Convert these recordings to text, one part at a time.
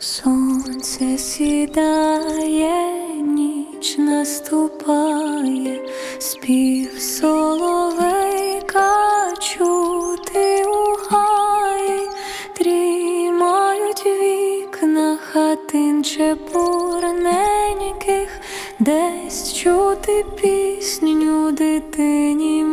сонце сідає, ніч наступає, спів соловейка чути у гаї, дрімають вікна хатин чепурненьких, десь чути пісню дитині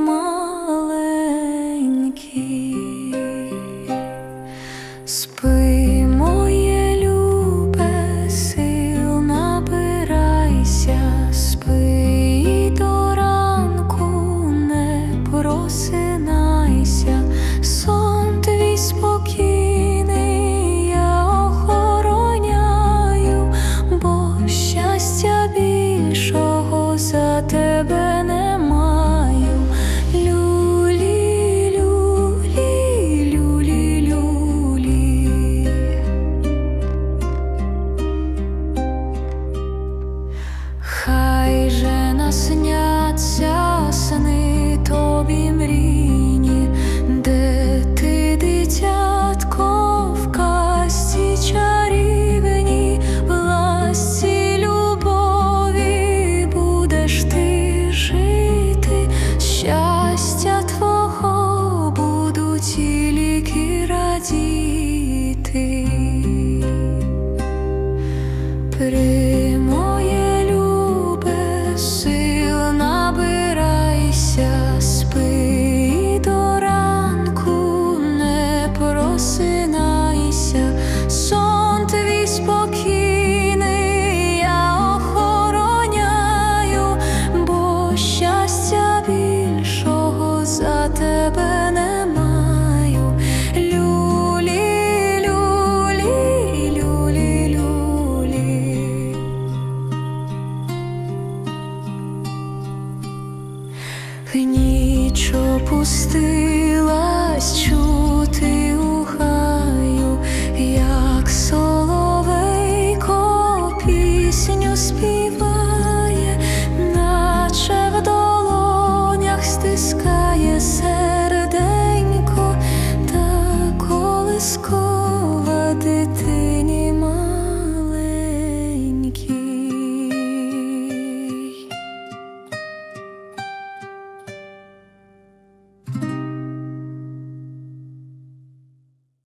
же насняться сни спокійний я охороняю, бо щастя більшого за тебе не маю. Люлі, люлі, люлі, люлі. Ніч опустилась school.